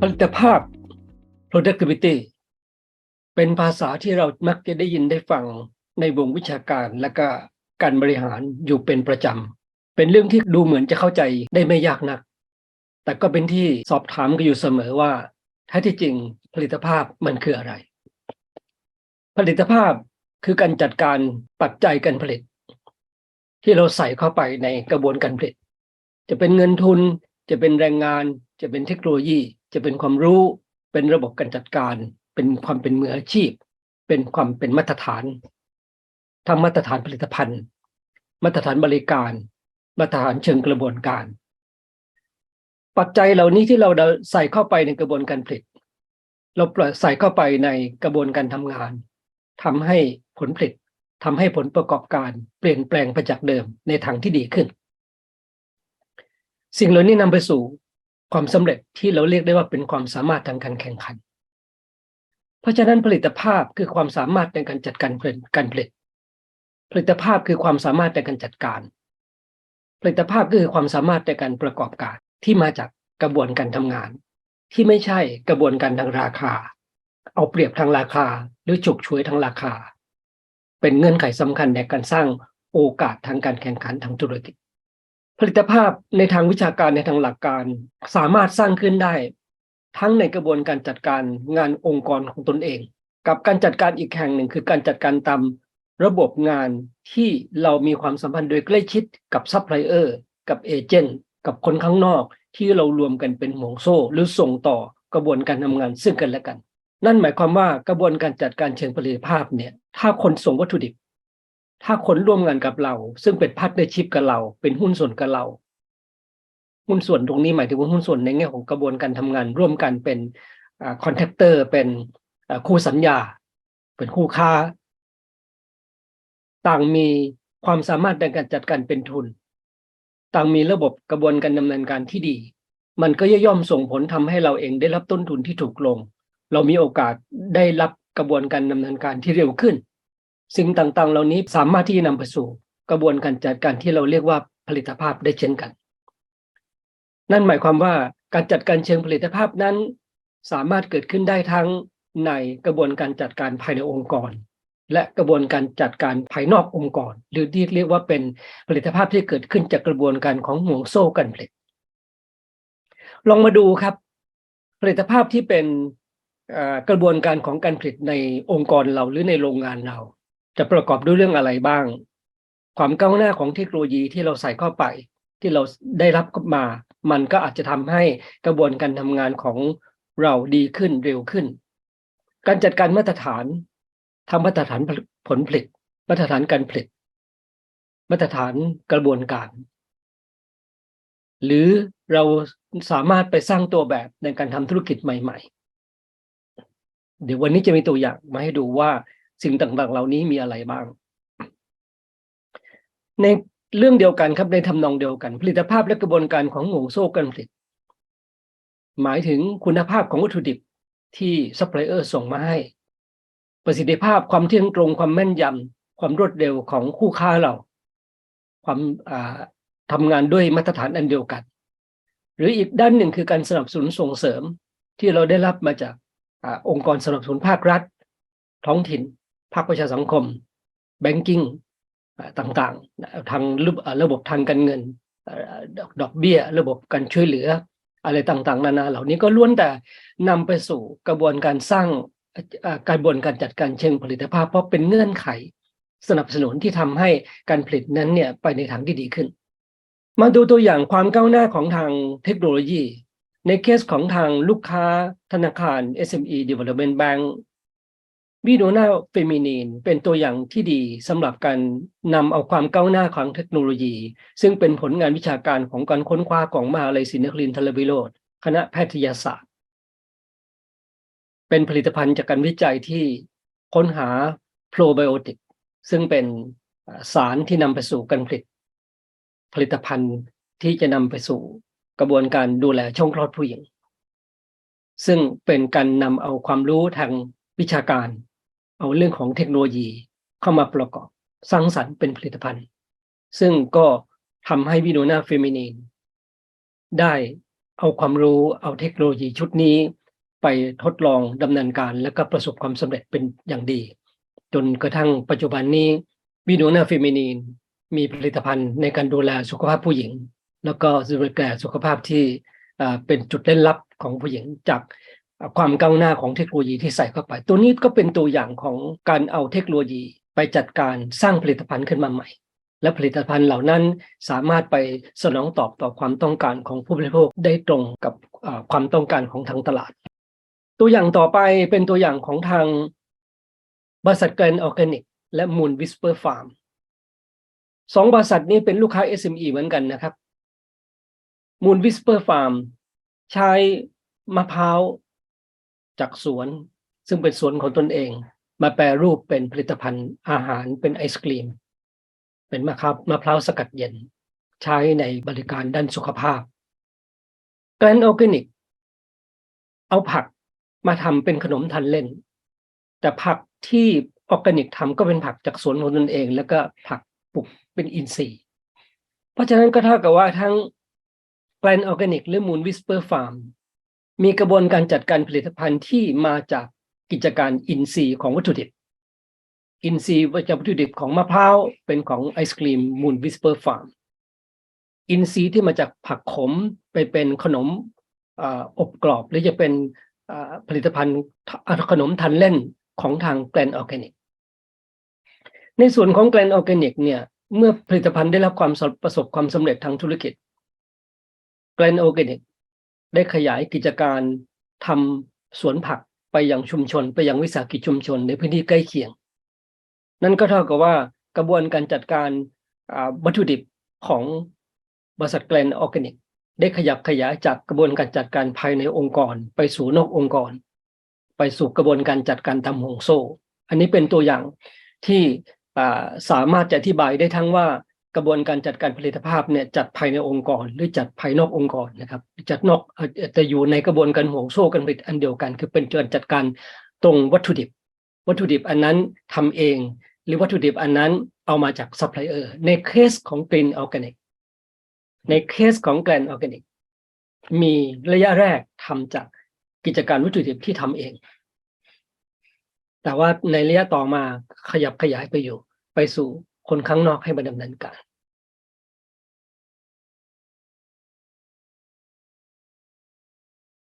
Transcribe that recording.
ผลิตภาพ productivity เป็นภาษาที่เรามักจะได้ยินได้ฟังในวงวิชาการและก็การบริหารอยู่เป็นประจำ เป็นเรื่องที่ดูเหมือนจะเข้าใจได้ไม่ยากนัก แต่ก็เป็นที่สอบถามกันอยู่เสมอว่าแท้ที่จริงผลิตภาพมันคืออะไร ผลิตภาพคือการจัดการปัจจัยการผลิต ที่เราใส่เข้าไปในกระบวนการผลิต จะเป็นเงินทุน จะเป็นแรงงาน จะเป็นเทคโนโลยี จะเป็นความรู้เป็นระบบการจัดการ เป็นความเป็นมืออาชีพ เป็นความเป็นมาตรฐานทั้งมาตรฐานผลิตภัณฑ์ มาตรฐานบริการ มาตรฐานเชิงกระบวนการ ปัจจัยเหล่านี้ที่เราใส่เข้าไปในกระบวนการผลิต เราปล่อยใส่เข้าไปในกระบวนการทำงานทำให้ผลผลิตทำให้ผลประกอบการเปลี่ยนแปลงไปจากเดิมในทางที่ดีขึ้น สิ่งเหล่านี้นำไปสู่ ความสำเร็จที่เราเรียกได้ว่าเป็นความสามารถทางการแข่งขัน เพราะฉะนั้นผลิตภาพคือความสามารถในการจัดการผลิตการผลิต ผลิตภาพคือความสามารถในการจัดการ ผลิตภาพก็คือความสามารถในการประกอบการที่มาจากกระบวนการทำงาน ที่ไม่ใช่กระบวนการทางราคา เอาเปรียบทางราคาหรือฉกฉวยทางราคา เป็นเงื่อนไขสำคัญในการสร้างโอกาสทางการแข่งขันทางธุรกิจ ผลิตภาพในทางวิชาการในทางหลักการ สามารถสร้างขึ้นได้ ทั้งในกระบวนการจัดการงานองค์กรของตนเอง กับการจัดการอีกแห่งหนึ่ง คือการจัดการตามระบบงานที่เรามีความสัมพันธ์โดยใกล้ชิดกับซัพพลายเออร์กับเอเจนต์กับคนข้างนอก ที่เรารวมกันเป็นห่วงโซ่ หรือส่งต่อกระบวนการทำงานซึ่งกันและกัน นั่นหมายความว่ากระบวนการจัดการเชิงผลิตภาพเนี่ยถ้าคนส่งวัตถุดิบ ถ้าคนร่วมงานกับเรา ซึ่งเป็นพาร์ทเนอร์ชิพกับเรา เป็นหุ้นส่วนกับเรา หุ้นส่วนตรงนี้หมายถึงว่าหุ้นส่วนในแง่ของกระบวนการทำงาน ร่วมกันเป็นคอนแทคเตอร์เป็นคู่สัญญา เป็นคู่ค้า ต่างมีความสามารถในการจัดการเป็นทุน ต่างมีระบบกระบวนการดำเนินการที่ดี มันก็ย่อมส่งผลทำให้เราเองได้รับต้นทุนที่ถูกลง เรามีโอกาสได้รับกระบวนการดำเนินการที่เร็วขึ้น สิ่งต่างๆ เหล่านี้สามารถที่จะนำไปสู่กระบวนการจัดการที่เราเรียกว่าผลิตภาพได้เช่นกัน นั่นหมายความว่าการจัดการเชิงผลิตภาพนั้น สามารถเกิดขึ้นได้ทั้งในกระบวนการจัดการภายในองค์กร และกระบวนการจัดการภายนอกองค์กร หรือที่เรียกว่าเป็นผลิตภาพที่เกิดขึ้นจากกระบวนการของห่วงโซ่การผลิต ลองมาดูครับ ผลิตภาพที่เป็นกระบวนการของการผลิตในองค์กรเราหรือในโรงงานเรา จะประกอบด้วยเรื่องอะไรบ้าง ความก้าวหน้าของเทคโนโลยีที่เราใส่เข้าไป ที่เราได้รับมา มันก็อาจจะทำให้กระบวนการทำงานของเราดีขึ้นเร็วขึ้น การจัดการมาตรฐานทำมาตรฐานผลผลิต มาตรฐานการผลิต มาตรฐานกระบวนการ หรือเราสามารถไปสร้างตัวแบบในการทำธุรกิจใหม่ ๆ เดี๋ยววันนี้จะมีตัวอย่างมาให้ดูว่า สิ่งต่างๆ เหล่านี้มีอะไรบ้าง ในเรื่องเดียวกันครับในทำนองเดียวกัน ผลิตภาพและกระบวนการของห่วงโซ่การผลิต หมายถึงคุณภาพของวัตถุดิบที่ซัพพลายเออร์ส่งมาให้ ประสิทธิภาพความเที่ยงตรงความแม่นยำความรวดเร็วของคู่ค้าเรา ความทำงานด้วยมาตรฐานอันเดียวกัน หรืออีกด้านหนึ่งคือการสนับสนุนส่งเสริมที่เราได้รับมาจากอองค์กรสนับสนุนภาครัฐ ท้องถิ่น ภาคประชาสังคมแบงกิ้งต่างๆ ทางระบบทางการเงินดอกเบี้ย ระบบการช่วยเหลือ อะไรต่างๆ นานาเหล่านี้ก็ล้วนแต่นำไปสู่กระบวนการสร้างกระบวนการจัดการเชิงผลิตภาพ เพราะเป็นเงื่อนไขสนับสนุนที่ทำให้การผลิตนั้นเนี่ยไปในทางที่ดีขึ้น มาดูตัวอย่างความก้าวหน้าของทางเทคโนโลยี ในเคสของทางลูกค้าธนาคาร SME Development Bank วิโดนาเฟมินีนเป็นตัวอย่างที่ดีสำหรับการนำเอาความก้าวหน้าของเทคโนโลยี ซึ่งเป็นผลงานวิชาการของการค้นคว้าของมหาลัยศรีนครินทรวิโรธคณะแพทยศาสตร์ เป็นผลิตภัณฑ์จากการวิจัยที่ค้นหาโปรไบโอติกซึ่งเป็นสารที่นำไปสู่การผลิต ผลิตภัณฑ์ที่จะนำไปสู่กระบวนการดูแลช่องคลอดผู้หญิง ซึ่งเป็นการนำเอาความรู้ทางวิชาการ เอาเรื่องของเทคโนโลยีเข้ามาประกอบสร้างสรรค์เป็นผลิตภัณฑ์ ซึ่งก็ทำให้วิโดนาเฟมินีนได้เอาความรู้เอาเทคโนโลยีชุดนี้ไปทดลองดำเนินการแล้วก็ประสบความสำเร็จเป็นอย่างดี จนกระทั่งปัจจุบันนี้วิโนนาเฟมินีนมีผลิตภัณฑ์ในการดูแลสุขภาพผู้หญิง แล้วก็ดูแลสุขภาพที่เป็นจุดเล่นลับของผู้หญิงจาก ความก้าวหน้าของเทคโนโลยีที่ใส่เข้าไป ตัวนี้ก็เป็นตัวอย่างของการเอาเทคโนโลยีไปจัดการสร้างผลิตภัณฑ์ขึ้นมาใหม่ และผลิตภัณฑ์เหล่านั้นสามารถไปสนองตอบต่อความต้องการของผู้บริโภคได้ตรงกับความต้องการของทางตลาด ตัวอย่างต่อไปเป็นตัวอย่างของทางบริษัทแกรนออร์แกนิกและมูลวิสเปอร์ฟาร์มสองบริษัทนี้เป็นลูกค้า SME เหมือนกันนะครับมูลวิสเปอร์ฟาร์มใช้มะพร้าว จากสวน ซึ่งเป็นสวนของตนเอง มาแปรรูปเป็นผลิตภัณฑ์อาหารเป็นไอศกรีม เป็นมะพร้าวมะพร้าวสกัดเย็น ใช้ในบริการด้านสุขภาพแกรนออร์แกนิก เอาผักมาทำเป็นขนมทานเล่น แต่ผักที่ออร์แกนิกทำก็เป็นผักจากสวนของตนเอง แล้วก็ผักปลูกเป็นอินทรีย์เพราะฉะนั้นก็เท่ากับว่าทั้งแกลนออร์แกนิกหรือมูลวิสเปอร์ฟาร์ม มีกระบวนการจัดการผลิตภัณฑ์ที่มาจากกิจการอินทรีย์ของวัตถุดิบ อินทรีย์วัตถุดิบของมะพร้าวเป็นของไอศครีมมูลวิสเปอร์ฟาร์มอินทรีย์ที่มาจากผักขมไปเป็นขนมอบกรอบ หรือจะเป็นผลิตภัณฑ์ขนมทันเล่นของทางแกลนออร์แกนิก ในส่วนของแกลนออร์แกนิกเนี่ยเมื่อผลิตภัณฑ์ได้รับความประสบความสำเร็จทางธุรกิจแกลนออร์แกนิก ได้ขยายกิจการทำสวนผักไปยังชุมชน ไปยังวิสาหกิจชุมชนในพื้นที่ใกล้เคียง นั่นก็เท่ากับว่ากระบวนการจัดการวัตถุดิบของบริษัทแกลนออร์แกนิกได้ขยับขยายจากกระบวนการจัดการภายในองค์กร ไปสู่นอกองค์กร ไปสู่กระบวนการจัดการทำห่วงโซ่ อันนี้เป็นตัวอย่างที่สามารถจะอธิบายได้ทั้งว่า กระบวนการจัดการผลิตภาพเนี่ยจัดภายในองค์กร หรือจัดภายนอกองค์กรนะครับ จัดนอกอ่อแต่อยู่ในกระบวนการห่วงโซ่การผลิตอันเดียวกัน คือเป็นการจัดการตรงวัตถุดิบ วัตถุดิบอันนั้นทำเอง หรือวัตถุดิบอันนั้นเอามาจากซัพพลายเออร์ในเคสของกรีนออร์แกนิกในเคสของแกลนออร์แกนิกมีระยะแรกทำจากกิจการวัตถุดิบที่ทำเอง แต่ว่าในระยะต่อมาขยับขยายไปอยู่ ไปสู่ คนข้างนอกให้มาดำเนินการ